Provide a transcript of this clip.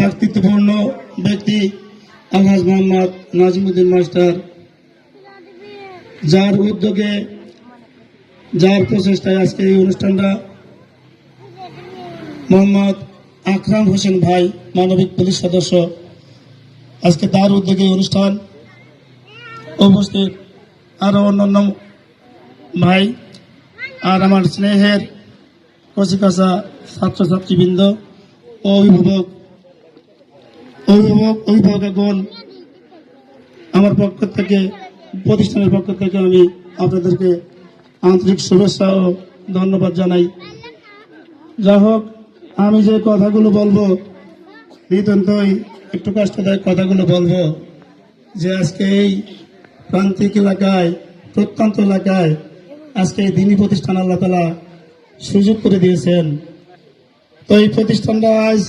ব্যক্তিত্বপূর্ণ ব্যক্তি আলহাজ মোহাম্মদ নাজিমুদ্দিন মাস্টার। যার উদ্যোগে, যার প্রচেষ্টায় আজকে এই অনুষ্ঠানটা মোহাম্মদ আকরাম হোসেন ভাই, মানবিক পুলিশ সদস্য, আজকে তার উদ্যোগে অনুষ্ঠান উপস্থিত। আরও অন্যান্য ভাই আর আমার স্নেহের কচিকাচা ছাত্রছাত্রীবৃন্দ ও অভিভাবক অভিভাবক অভিভাবকগণ আমার পক্ষ থেকে, প্রতিষ্ঠানের পক্ষ থেকে আমি আপনাদেরকে আন্তরিক শুভেচ্ছা ও ধন্যবাদ জানাই। যা হোক, আমি যে কথাগুলো বলব, নিতান্তই একটু কষ্টদায়ক কথাগুলো বলব যে আজকে এই প্রান্তিক এলাকায়, প্রত্যন্ত এলাকায় আজকে এই দিনী প্রতিষ্ঠান আল্লাহ তালা সুযোগ করে দিয়েছেন। তো এই প্রতিষ্ঠানটা আজ